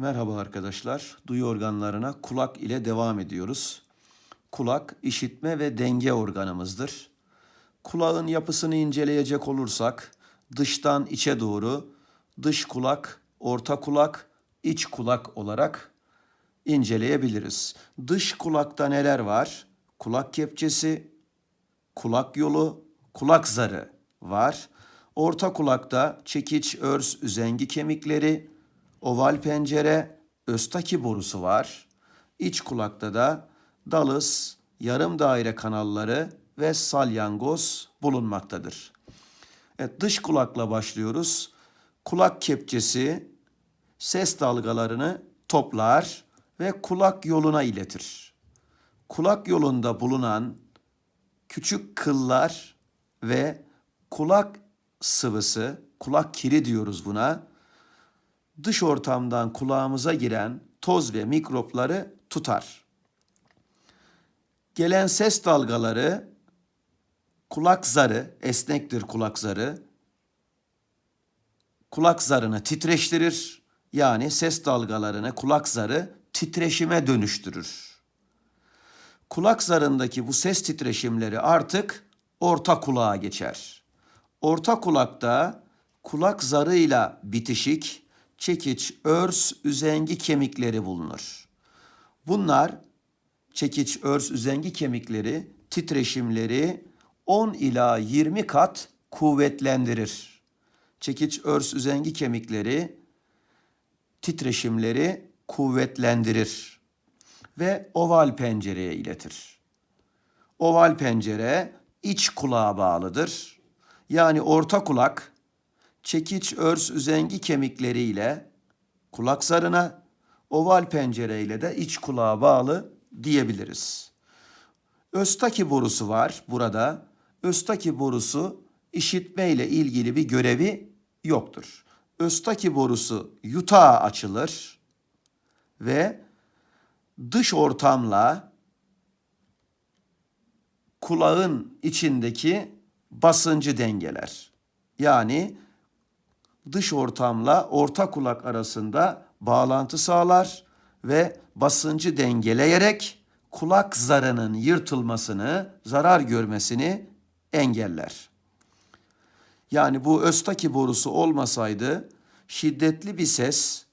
Merhaba arkadaşlar. Duyu organlarına kulak ile devam ediyoruz. Kulak işitme ve denge organımızdır. Kulağın yapısını inceleyecek olursak dıştan içe doğru dış kulak, orta kulak, iç kulak olarak inceleyebiliriz. Dış kulakta neler var? Kulak kepçesi, kulak yolu, kulak zarı var. Orta kulakta çekiç, örs, üzengi kemikleri, oval pencere, östaki borusu var. İç kulakta da dalız, yarım daire kanalları ve salyangoz bulunmaktadır. Evet, dış kulakla başlıyoruz. Kulak kepçesi ses dalgalarını toplar ve kulak yoluna iletir. Kulak yolunda bulunan küçük kıllar ve kulak sıvısı, kulak kiri diyoruz buna. Dış ortamdan kulağımıza giren toz ve mikropları tutar. Gelen ses dalgaları kulak zarı, esnektir kulak zarı. Kulak zarını titreştirir. Yani ses dalgalarını kulak zarı titreşime dönüştürür. Kulak zarındaki bu ses titreşimleri artık orta kulağa geçer. Orta kulakta kulak zarıyla bitişik çekiç, örs, üzengi kemikleri bulunur. Bunlar çekiç, örs, üzengi kemikleri titreşimleri 10 ila 20 kat kuvvetlendirir. Çekiç, örs, üzengi kemikleri titreşimleri kuvvetlendirir ve oval pencereye iletir. Oval pencere iç kulağa bağlıdır. Yani orta kulak çekiç, örs, üzengi kemikleriyle kulak zarına, oval pencereyle de iç kulağa bağlı diyebiliriz. Östaki borusu var burada. Östaki borusu işitme ile ilgili bir görevi yoktur. Östaki borusu yutağa açılır ve dış ortamla kulağın içindeki basıncı dengeler. Yani dış ortamla orta kulak arasında bağlantı sağlar ve basıncı dengeleyerek kulak zarının yırtılmasını, zarar görmesini engeller. Yani bu östaki borusu olmasaydı şiddetli bir ses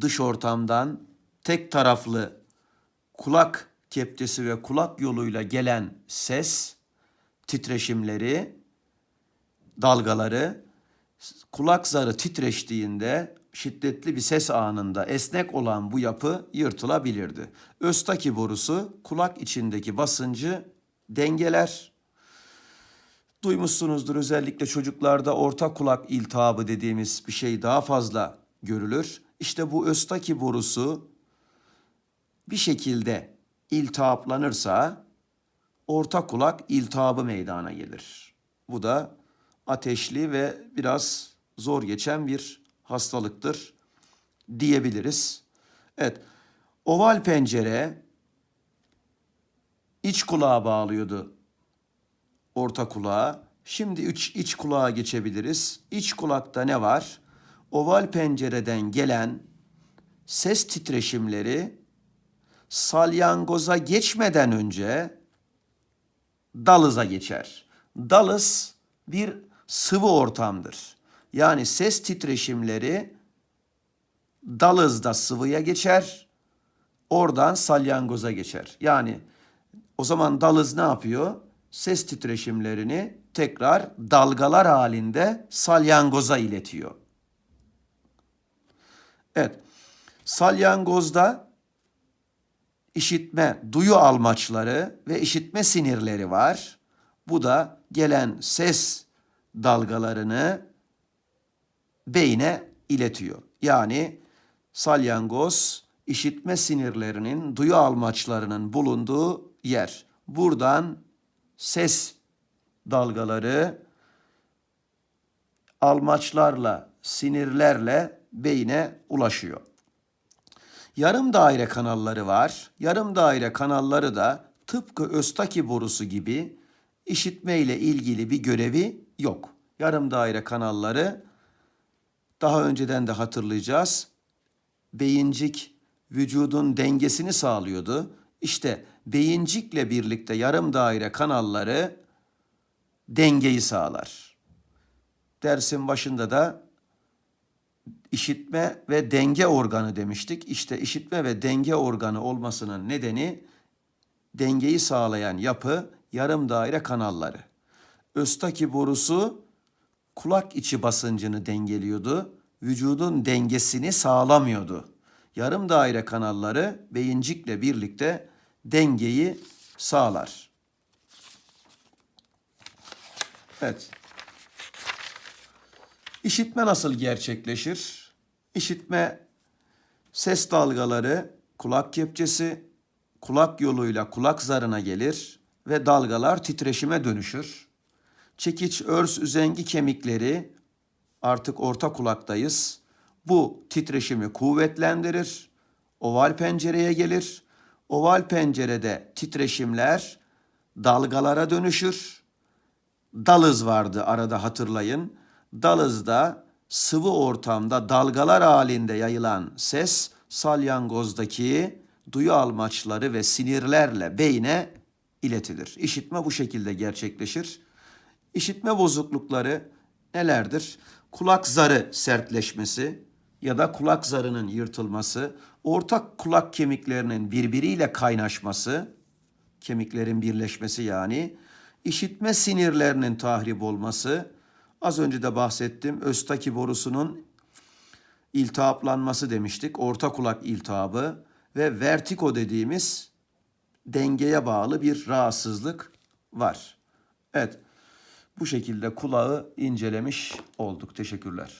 dış ortamdan tek taraflı kulak kepçesi ve kulak yoluyla gelen ses titreşimleri, dalgaları kulak zarı titreştiğinde şiddetli bir ses anında esnek olan bu yapı yırtılabilirdi. Östaki borusu kulak içindeki basıncı dengeler. Duymuşsunuzdur özellikle çocuklarda orta kulak iltihabı dediğimiz bir şey daha fazla görülür. İşte bu östaki borusu bir şekilde iltihaplanırsa orta kulak iltihabı meydana gelir. Bu da ateşli ve biraz zor geçen bir hastalıktır diyebiliriz. Evet, oval pencere iç kulağa bağlıyordu orta kulağa. Şimdi iç, iç kulağa geçebiliriz. İç kulakta ne var? Oval pencereden gelen ses titreşimleri salyangoza geçmeden önce dalıza geçer. Dalız bir sıvı ortamdır. Yani ses titreşimleri dalızda sıvıya geçer. Oradan salyangoza geçer. Yani o zaman dalız ne yapıyor? Ses titreşimlerini tekrar dalgalar halinde salyangoza iletiyor. Evet. Salyangozda işitme, duyu almaçları ve işitme sinirleri var. Bu da gelen ses dalgalarını beyne iletiyor. Yani salyangoz işitme sinirlerinin, duyu almaçlarının bulunduğu yer. Buradan ses dalgaları almaçlarla, sinirlerle beyne ulaşıyor. Yarım daire kanalları var. Yarım daire kanalları da tıpkı östaki borusu gibi işitme ile ilgili bir görevi yok. Yarım daire kanalları daha önceden de hatırlayacağız. beyincik vücudun dengesini sağlıyordu. İşte beyincikle birlikte yarım daire kanalları dengeyi sağlar. Dersin başında da işitme ve denge organı demiştik. İşte işitme ve denge organı olmasının nedeni dengeyi sağlayan yapı yarım daire kanalları. Östaki borusu kulak içi basıncını dengeliyordu. Vücudun dengesini sağlamıyordu. Yarım daire kanalları beyincikle birlikte dengeyi sağlar. Evet. İşitme nasıl gerçekleşir? İşitme ses dalgaları kulak kepçesi kulak yoluyla kulak zarına gelir ve dalgalar titreşime dönüşür. Çekiç, örs, üzengi kemikleri artık orta kulaktayız. Bu titreşimi kuvvetlendirir. Oval pencereye gelir. Oval pencerede titreşimler dalgalara dönüşür. Dalız vardı arada hatırlayın. Dalızda sıvı ortamda dalgalar halinde yayılan ses salyangozdaki duyu almaçları ve sinirlerle beyne iletilir. İşitme bu şekilde gerçekleşir. İşitme bozuklukları nelerdir? Kulak zarı sertleşmesi ya da kulak zarının yırtılması, ortak kulak kemiklerinin birbiriyle kaynaşması, kemiklerin birleşmesi yani, işitme sinirlerinin tahrip olması, az önce de bahsettim, östaki borusunun iltihaplanması demiştik, orta kulak iltihabı ve vertigo dediğimiz dengeye bağlı bir rahatsızlık var. Evet, bu şekilde kulağı incelemiş olduk. Teşekkürler.